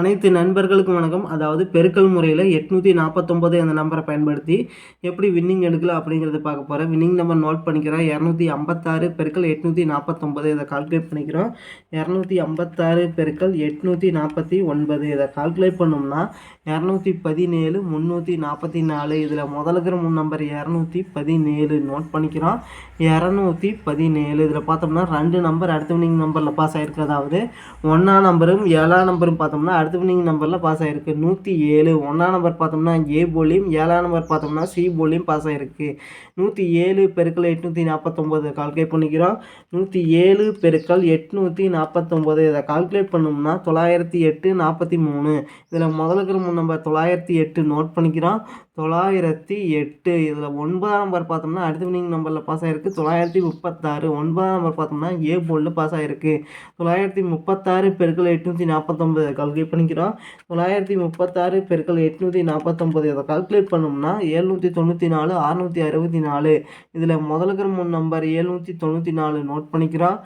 அனைத்து நண்பர்களுக்கும் வணக்கம். அதாவது பெருக்கல் முறையில் எட்நூற்றி நாற்பத்தொம்போது அந்த நம்பரை பயன்படுத்தி எப்படி வின்னிங் எடுக்கலாம் அப்படிங்கிறத பார்க்க போகிறேன் வின்னிங் நம்பர் நோட் பண்ணிக்கிறோம் இரநூத்தி ஐம்பத்தாறு பெருக்கல் எட்நூற்றி நாற்பத்தொம்போது இதை கால்குலேட் பண்ணிக்கிறோம். இரநூத்தி ஐம்பத்தாறு பெருக்கல் எட்நூற்றி நாற்பத்தி ஒன்பது இதை கால்குலேட் பண்ணோம்னா இரநூத்தி பதினேழு முந்நூற்றி நாற்பத்தி நாலு இதில் முதலுக்கிற மூணு நம்பர் இரநூத்தி பதினேழு நோட் பண்ணிக்கிறோம். இரநூத்தி பதினேழு இதில் பார்த்தோம்னா ரெண்டு நம்பர் அடுத்த வின்னிங் நம்பரில் பாஸ் ஆகிருக்கிறதாவது ஒன்றாம் நம்பரும் ஏழாம் நம்பரும் பார்த்தோம்னா அடுத்த வினிங் நம்பரில் பாஸ் ஆகிருக்கு நூற்றி ஏழு. ஒன்றாம் நம்பர் பார்த்தோம்னா ஏ போலியும் ஏழாம் நம்பர் பார்த்தோம்னா சி போலியும் பாஸ் ஆகிருக்கு நூற்றி ஏழு பெருக்கள் எட்நூற்றி நாற்பத்தொம்போது கால்குலேட் பண்ணிக்கிறோம். நூற்றி ஏழு பெருக்கள் எட்நூற்றி நாற்பத்தொம்போது இதை கால்குலேட் பண்ணோம்னா தொள்ளாயிரத்தி எட்டு நாற்பத்தி மூணு. இதில் முதலுக்கு மூணு நம்பர் தொள்ளாயிரத்தி எட்டு நோட் பண்ணிக்கிறோம். தொள்ளாயிரத்தி எட்டு. இதில் ஒன்பதாம் நம்பர் பார்த்தோம்னா அடுத்த வினிங் நம்பரில் பாஸ் ஆகிருக்கு தொள்ளாயிரத்தி முப்பத்தாறு. ஒன்பதாம் நம்பர் பார்த்தோம்னா ஏ போலில் பாஸ் ஆகிருக்கு தொள்ளாயிரத்தி முப்பத்தாறு பெருக்கள் எட்நூற்றி நாற்பத்தொம்பது கால்குலேட் பண்ணிக்கிறோம். தொள்ளாயிரத்தி முப்பத்தாறு பெருக்கள் எட்நூற்றி நாற்பத்தொம்பது இதை கால்குலேட் பண்ணோம்னா ஏழ்நூற்றி தொண்ணூற்றி நாலு அறுநூற்றி அறுபத்தி நாலு. இதில் முதலுக்கிற மூணு நம்பர் ஏழ்நூற்றி தொண்ணூற்றி நாலு நோட் பண்ணிக்கிறோம்.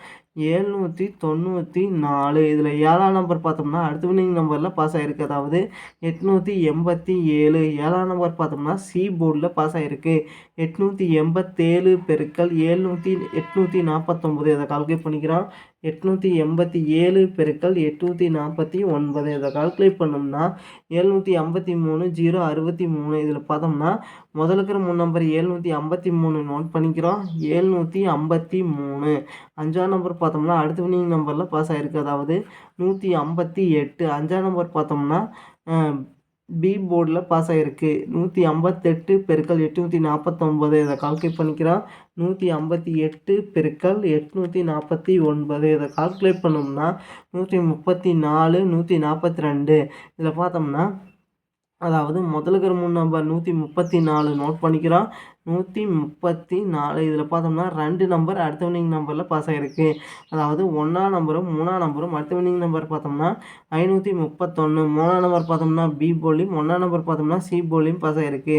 ஏழ்நூற்றி தொண்ணூற்றி நாலு. இதில் ஏழாம் நம்பர் பார்த்தோம்னா அடுத்த வினிங் நம்பரில் பாஸ் ஆகிருக்கு அதாவது எட்நூற்றி எண்பத்தி ஏழு. ஏழாம் நம்பர் பார்த்தோம்னா சி போர்டில் பாஸ் ஆகிருக்கு எட்நூற்றி எண்பத்தேழு பெருக்கள் ஏழ்நூற்றி எட்நூற்றி நாற்பத்தொம்பது இதை கால்குலேட் பண்ணிக்கிறோம். எட்நூற்றி எண்பத்தி ஏழு பெருக்கள் எட்நூற்றி நாற்பத்தி ஒன்பது. இதை கால்குலேட் பண்ணோம்னா எழுநூற்றி ஐம்பத்தி மூணு ஜீரோ அறுபத்தி மூணு இதில் பார்த்தோம்னா முதலுக்கிற மூணு நம்பர் ஏழ்நூற்றி ஐம்பத்தி மூணு நோட் பண்ணிக்கிறோம். ஏழ்நூற்றி ஐம்பத்தி மூணு. அஞ்சாம் நம்பர் பார்த்தோம்னா அடுத்த வினிங் நம்பரில் பாஸ் ஆகிருக்கு அதாவது நூற்றி ஐம்பத்தி எட்டு. அஞ்சாம் நம்பர் பார்த்தோம்னா பி போர்டில் பாஸ் ஆகிருக்கு நூற்றி ஐம்பத்தெட்டு பெருக்கள் எட்நூற்றி நாற்பத்தொம்பது இதை கால்குலேட் பண்ணிக்கிறான் நூற்றி ஐம்பத்தி எட்டு பெருக்கள் எட்நூற்றி நாற்பத்தி ஒன்பது இதை கால்குலேட் பண்ணோம்னா நூற்றி முப்பத்தி நாலு நூற்றி நாற்பத்தி ரெண்டு. இதில் பார்த்தோம்னா அதாவது முதலுக்கிற மூணு நம்பர் நூற்றி முப்பத்தி நாலு நோட் பண்ணிக்கிறான் நூற்றி முப்பத்தி நாலு. இதில் பார்த்தோம்னா ரெண்டு நம்பர் அடுத்த வினிங் நம்பரில் பாஸ் ஆகிருக்கு அதாவது ஒன்றாம் நம்பரும் மூணாம் நம்பரும் அடுத்த வினிங் நம்பர் பார்த்தோம்னா ஐநூற்றி முப்பத்தொன்று மூணாம் நம்பர் பார்த்தோம்னா பி போலியும் ஒன்றாம் நம்பர் பார்த்தோம்னா சி போலியும் பாஸ் ஆகிருக்கு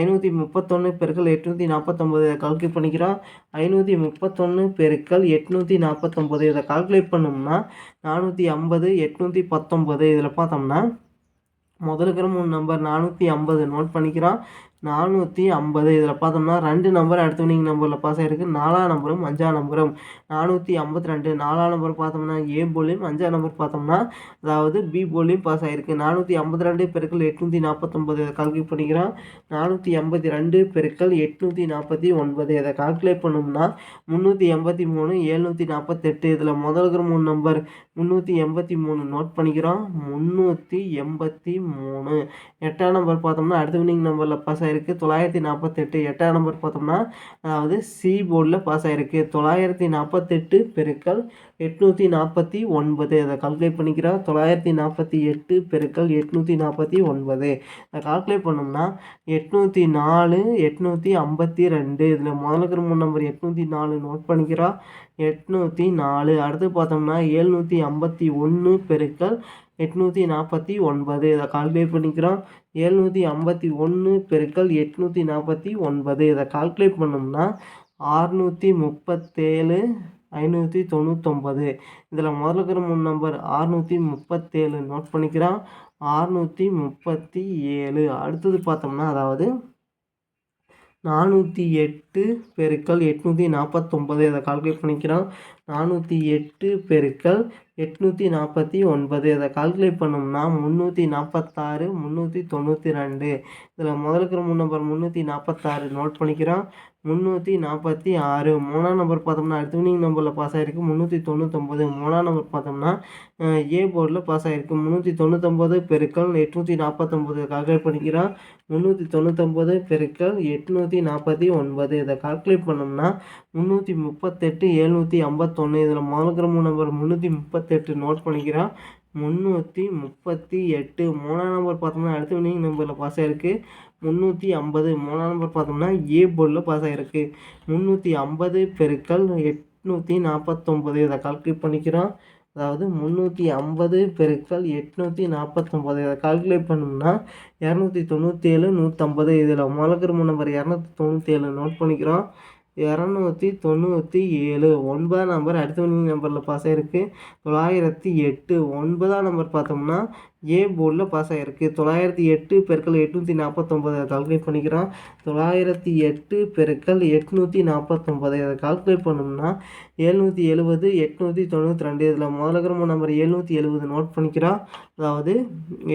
ஐநூற்றி முப்பத்தொன்று பெருக்கள் எட்நூற்றி நாற்பத்தொம்பது இதை கால்குலேட் பண்ணிக்கிறோம். ஐநூற்றி முப்பத்தொன்று பெருக்கள் எட்நூற்றி நாற்பத்தொம்பது இதை கால்குலேட் பண்ணோம்னா நானூற்றி ஐம்பது எட்நூற்றி பத்தொம்பது இதில் பார்த்தோம்னா முதலுக்கிற மூணு நம்பர் நானூற்றி ஐம்பது. நோட் பண்ணிக்கிறோம். நானூற்றி ஐம்பது. இதில் பார்த்தோம்னா ரெண்டு நம்பர் அடுத்த நம்பரில் பாஸ் ஆகிருக்கு நாலாம் நம்பரும் அஞ்சாம் நம்பரும் நானூற்றி ஐம்பத்தி ரெண்டு. நாலாம் நம்பர் பார்த்தோம்னா ஏ போலியும் அஞ்சாம் நம்பர் பார்த்தோம்னா அதாவது பி போலியும் பாஸ் ஆகிருக்கு நானூற்றி ஐம்பத்தி ரெண்டு பெருக்கள் எட்நூற்றி நாற்பத்தொம்பது இதை கால்குலேட் பண்ணிக்கிறோம் நானூற்றி ஐம்பத்தி ரெண்டு பெருக்கள் எட்நூற்றி நாற்பத்தி ஒன்பது. இதை கால்குலேட் பண்ணோம்னா முந்நூற்றி எண்பத்தி மூணு ஏழ்நூற்றி நாற்பத்தெட்டு. இதில் முதல்கிற மூணு நம்பர் முந்நூற்றி எண்பத்தி மூணு நோட் பண்ணிக்கிறோம் முந்நூற்றி எண்பத்தி மூணு. எட்டாம் நம்பர் பார்த்தோம்னா அடுத்த வினிங் நம்பரில் பாஸ் ஆகிருக்கு தொள்ளாயிரத்தி நாற்பத்தெட்டு எட்டாம் நம்பர் பார்த்தோம்னா அதாவது சி போர்டில் பாஸ் ஆகிருக்கு தொள்ளாயிரத்தி நாற்பத்தெட்டு பெருக்கள் எட்நூற்றி நாற்பத்தி ஒன்பது. அதை கால்குலேட் பண்ணிக்கிறோம் தொள்ளாயிரத்தி நாற்பத்தி எட்டு பெருக்கள் எட்நூற்றி நாற்பத்தி ஒன்பது. அதை கால்குலேட் பண்ணோம்னா எட்நூற்றி நாலு எட்நூற்றி ஐம்பத்தி ரெண்டு. இதில் முதலுக்கு மூணு நம்பர் எட்நூற்றி நாலு நோட் பண்ணிக்கிறோம் எட்நூற்றி நாலு. அடுத்து பார்த்தோம்னா ஏழ்நூற்றி ஐம்பத்தி ஒன்று பெருக்கள் எட்நூற்றி நாற்பத்தி ஒன்பது. இதை கால்குலேட் பண்ணிக்கிறோம். ஏழ்நூற்றி ஐம்பத்தி ஒன்று பெருக்கள் எட்நூற்றி நாற்பத்தி ஒன்பது. இதை கால்குலேட் பண்ணோம்னா ஆறுநூற்றி முப்பத்தேழு ஐநூற்றி தொண்ணூத்தொம்பது. இதில் முதல்ல இருக்கிற மூணு நம்பர் ஆறுநூற்றி முப்பத்தேழு நோட் பண்ணிக்கிறான் ஆறுநூற்றி முப்பத்தி ஏழு. அடுத்தது பார்த்தோம்னா அதாவது நானூற்றி எட்டு பெருக்கள் எட்நூற்றி நாற்பத்தொம்பது இதை கால்குலேட் பண்ணிக்கிறோம். நானூற்றி எட்டு பெருக்கள் எட்நூற்றி நாற்பத்தி ஒன்பது. இதை கால்குலேட் பண்ணோம்னா முந்நூற்றி நாற்பத்தாறு முந்நூற்றி தொண்ணூற்றி ரெண்டு. இதில் முதலுக்கிற மூணு நம்பர் முந்நூற்றி நாற்பத்தாறு நோட் பண்ணிக்கிறோம். முந்நூற்றி நாற்பத்தி ஆறு. மூணாம் நம்பர் பார்த்தோம்னா அடுத்த வினிங் நம்பரில் பாஸ் ஆகிருக்கு முந்நூற்றி தொண்ணூத்தொம்பது மூணாம் நம்பர் பார்த்தோம்னா ஏ போர்டில் பாஸ் ஆகிருக்கு முந்நூற்றி தொண்ணூத்தொம்பது பெருக்கள் எட்நூற்றி நாற்பத்தொம்பது கால்குலேட் பண்ணிக்கிறோம். முந்நூற்றி தொண்ணூத்தொம்பது பெருக்கள் எட்நூற்றி நாற்பத்தி ஒன்பது. இதை கால்குலேட் பண்ணோம்னா முந்நூற்றி முப்பத்தெட்டு எழுநூற்றி ஐம்பத்தொன்று இதில் முதலுக்கிற நம்பர் முந்நூற்றி முப்பத்தெட்டு நோட் பண்ணிக்கிறோம் முந்நூற்றி முப்பத்தி எட்டு மூணாம் நம்பர் பார்த்தோம்னா அடுத்த வினிங் நம்பரில் பாஸ் ஆகிருக்கு முந்நூற்றி ஐம்பது மூணாம் நம்பர் பார்த்தோம்னா ஏ போர்டில் பாஸ் ஆகிருக்கு முந்நூற்றி ஐம்பது பெருக்கள் எட்நூற்றி நாற்பத்தொம்பது இதை கால்குலேட் பண்ணிக்கிறோம் அதாவது முந்நூற்றி ஐம்பது பெருக்கள் எட்நூற்றி நாற்பத்தொம்பது இதை கால்குலேட் பண்ணோம்னா இரநூத்தி தொண்ணூற்றி ஏழு நூற்றம்பது இதில் மலக்கிரும நம்பர் இரநூத்தி தொண்ணூற்றி ஏழு நோட் பண்ணிக்கிறோம் இரநூத்தி தொண்ணூற்றி ஏழு. ஒன்பதாம் நம்பர் அடுத்த நம்பரில் பாஸ் ஆகிருக்கு தொள்ளாயிரத்தி எட்டு. ஒன்பதாம் நம்பர் பார்த்தோம்னா ஏ போர்டில் பாஸ் ஆகிருக்கு தொள்ளாயிரத்தி எட்டு பெருக்கள் எட்நூற்றி நாற்பத்தொம்பது அதை கால்குலேட் பண்ணிக்கிறான் தொள்ளாயிரத்தி எட்டு பெருக்கள் எட்நூற்றி நாற்பத்தொம்பது அதை கால்குலேட் பண்ணோம்னா எழுநூற்றி எழுபது எட்நூற்றி தொண்ணூற்றி ரெண்டு. இதில் முதலகிரம நம்பர் எழுநூற்றி எழுபது நோட் பண்ணிக்கிறான் அதாவது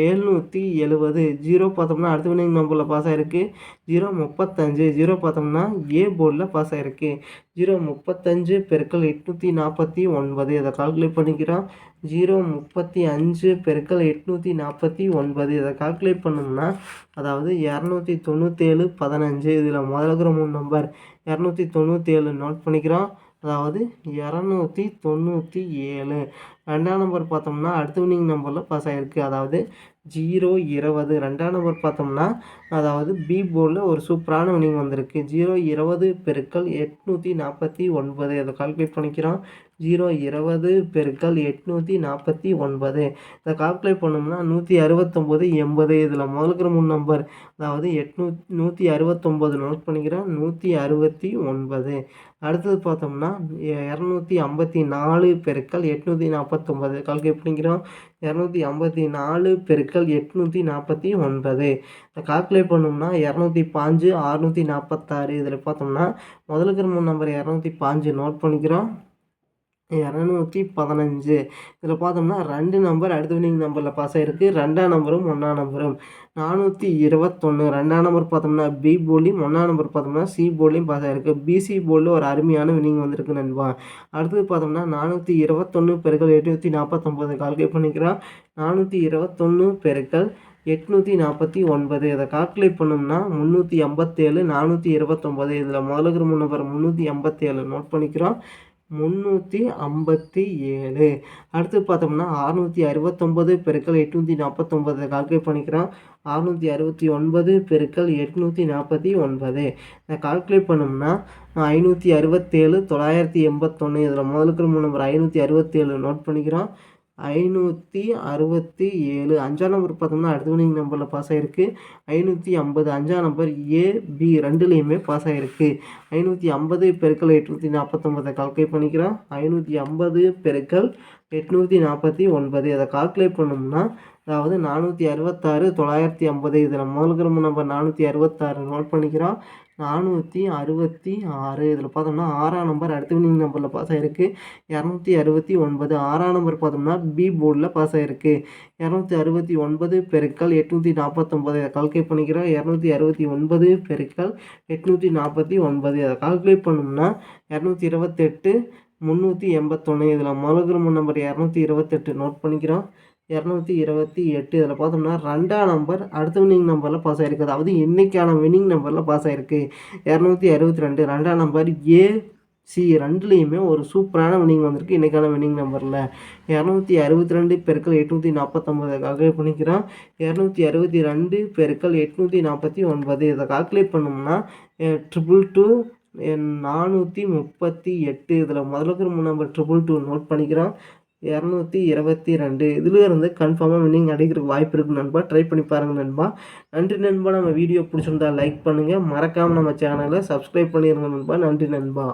எழுநூற்றி எழுபது. ஜீரோ பார்த்தோம்னா அடுத்த வினிங் நம்பரில் பாஸ் ஆகிருக்கு ஜீரோ முப்பத்தஞ்சு. ஜீரோ பார்த்தோம்னா ஏ போர்டில் பாஸ் ஆகிருக்கு ஜீரோ முப்பத்தஞ்சு பெருக்கள் எட்நூற்றி நாற்பத்தி ஒன்பது அதை கால்குலேட் பண்ணிக்கிறான் ஜீரோ முப்பத்தி அஞ்சு பெருக்கள் எட்நூற்றி எட்நூற்றி நாற்பத்தி ஒன்பது. இதை கால்குலேட் பண்ணோம்னா அதாவது இரநூத்தி தொண்ணூற்றேழு பதினஞ்சு. இதில் முதல்கிற மூணு நம்பர் இரநூத்தி தொண்ணூற்றி ஏழு நோட் பண்ணிக்கிறோம். அதாவது இரநூத்தி தொண்ணூற்றி ஏழு ரெண்டாம் நம்பர் பார்த்தோம்னா அடுத்த வினிங் நம்பரில் பாஸ் ஆகிருக்கு அதாவது ஜீரோ இருபது. ரெண்டாம் நம்பர் பார்த்தோம்னா அதாவது பி போர்டில் ஒரு சூப்பரான வினிங் வந்திருக்கு. ஜீரோ இருபது பெருக்கள் எட்நூற்றி நாற்பத்தி ஒன்பது. அதை கால்குலேட் பண்ணிக்கிறோம். ஜீரோ இருபது பெருக்கள் எட்நூற்றி நாற்பத்தி ஒன்பது. இதை கால்குலேட் பண்ணோம்னா நூற்றி அறுபத்தொம்போது எண்பது. இதில் முதலுக்கிற மூணு நம்பர் அதாவது எட்நூ நூற்றி அறுபத்தொம்போது நோட் பண்ணிக்கிறோம் நூற்றி அறுபத்தி ஒன்பது. அடுத்தது பார்த்தோம்னா இரநூத்தி ஐம்பத்தி நாலு பெருக்கள் எட்நூற்றி நாற்பத்தொம்பது கால்குலேட் எப்படிங்கிறோம்? இரநூத்தி ஐம்பத்தி நாலு பெருக்கல் எட்நூற்றி நாற்பத்தி ஒன்பது. இதை கால்குலேட் பண்ணோம்னா இரநூத்தி பாஞ்சு அறுநூற்றி நாற்பத்தாறு. இதில் பார்த்தோம்னா முதலுக்கு மூணு நம்பர் இரநூத்தி பாஞ்சு நோட் பண்ணிக்கிறோம். இரநூத்தி பதினஞ்சு. இதில் பார்த்தோம்னா ரெண்டு நம்பர் அடுத்த வினிங் நம்பரில் பாஸ் ஆகிருக்கு ரெண்டாம் நம்பரும் ஒன்றாம் நம்பரும் நானூற்றி இருபத்தொன்று ரெண்டாம் நம்பர் பார்த்தோம்னா பி போர்ட்லையும் ஒன்றாம் நம்பர் பார்த்தோம்னா சி போலியும் பாஸ் ஆகிருக்கு பிசி போலில் ஒரு அருமையான வினிங் வந்திருக்கு நண்பா. அடுத்தது பார்த்தோம்னா நானூற்றி இருபத்தொன்று பெருக்கள் எட்நூற்றி நாற்பத்தொம்பது. கால்குலேட் பண்ணிக்கிறோம். நானூற்றி இருபத்தொன்று பெருக்கள் எட்நூற்றி நாற்பத்தி ஒன்பது. இதை கால்குலேட் பண்ணோம்னா முந்நூற்றி ஐம்பத்தேழு நானூற்றி இருபத்தொம்பது. இதில் முதலுக்கு நம்பர் முந்நூற்றி ஐம்பத்தேழு நோட் பண்ணிக்கிறோம். முந்நூற்றி ஐம்பத்தி ஏழு. அடுத்து பார்த்தோம்னா அறுநூற்றி அறுபத்தொம்பது பெருக்கள் எட்நூற்றி நாற்பத்தொம்பது கால்குலேட் பண்ணிக்கிறோம் அறுநூற்றி அறுபத்தி ஒன்பது பெருக்கள் எட்நூற்றி நாற்பத்தி ஒன்பது. இதை கால்குலேட் பண்ணோம்னா ஐநூற்றி அறுபத்தேழு தொள்ளாயிரத்தி எண்பத்தொன்று இதில் முதலுக்கு மூணு நம்பர் ஐநூற்றி அறுபத்தேழு நோட் பண்ணிக்கிறோம் ஐநூற்றி அறுபத்தி ஏழு. அஞ்சாம் நம்பர் பார்த்தோம்னா அடுத்த வினிங் நம்பரில் பாஸ் ஆகிருக்கு ஐநூற்றி ஐம்பது அஞ்சாம் நம்பர் ஏ பி ரெண்டுலேயுமே பாஸ் ஆகிருக்கு ஐநூற்றி ஐம்பது பெருக்கள் எட்நூற்றி நாற்பத்தொம்பதை கால்குலேட் பண்ணிக்கிறோம். ஐநூற்றி ஐம்பது பெருக்கள் எட்நூற்றி நாற்பத்தி ஒன்பது. அதை கால்குலேட் பண்ணோம்னா அதாவது நானூற்றி அறுபத்தாறு தொள்ளாயிரத்தி ஐம்பது. இதில் முதல் நம்பர் நானூற்றி அறுபத்தாறு நோட் பண்ணிக்கிறோம். நானூற்றி அறுபத்தி ஆறு. இதில் பார்த்தோம்னா ஆறாம் நம்பர் அடுத்த வினிங் நம்பரில் பாஸ் ஆகிருக்கு இரநூத்தி அறுபத்தி ஒன்பது ஆறாம் நம்பர் பார்த்தோம்னா பி போர்டில் பாஸ் ஆகிருக்கு இரநூத்தி அறுபத்தி ஒன்பது பெருக்கள் எட்நூற்றி நாற்பத்தொம்பது இதை கால்குலேட் பண்ணிக்கிறோம். இரநூத்தி அறுபத்தி ஒன்பது பெருக்கள் எட்நூற்றி நாற்பத்தி ஒன்பது. அதை கால்குலேட் பண்ணோம்னா இரநூத்தி இருபத்தெட்டு முந்நூற்றி எண்பத்தொன்று இதில் முதல் நம்பர் இரநூத்தி இருபத்தெட்டு நோட் பண்ணிக்கிறோம். இரநூத்தி இருபத்தி எட்டு. இதில் பார்த்தோம்னா ரெண்டாம் நம்பர் அடுத்த வினிங் நம்பரில் பாஸ் ஆகிருக்கு அதாவது இன்றைக்கான வினிங் நம்பரில் பாஸ் ஆகிருக்கு இரநூத்தி அறுபத்தி ரெண்டு. ரெண்டாம் நம்பர் ஏ சி ரெண்டுலேயுமே ஒரு சூப்பரான வினிங் வந்திருக்கு இன்றைக்கான வினிங் நம்பரில் இரநூத்தி அறுபத்தி ரெண்டு பெருக்கள் எட்நூற்றி நாற்பத்தொம்பது. கால்குலேட் பண்ணிக்கிறோம். இரநூத்தி அறுபத்தி ரெண்டு பெருக்கள் எட்நூற்றி நாற்பத்தி ஒன்பது. இதை கால்குலேட் பண்ணோம்னா ட்ரிபிள் டூ நானூற்றி முப்பத்தி எட்டு. இதில் முதலுக்கு மூணு நம்பர் ட்ரிபிள் டூ நோட் பண்ணிக்கிறோம். இரநூத்தி இருபத்தி ரெண்டு இதில் இருந்து கன்ஃபார்மாக வின்னிங் அடிக்கிறதுக்கு வாய்ப்பு இருக்குது நண்பா. ட்ரை பண்ணி பாருங்கள் நண்பா. நன்றி நண்பா. நம்ம வீடியோ பிடிச்சிருந்தா லைக் பண்ணுங்கள் மறக்காமல் நம்ம சேனலை சப்ஸ்கிரைப் பண்ணிடுங்க நண்பா. நன்றி நண்பா.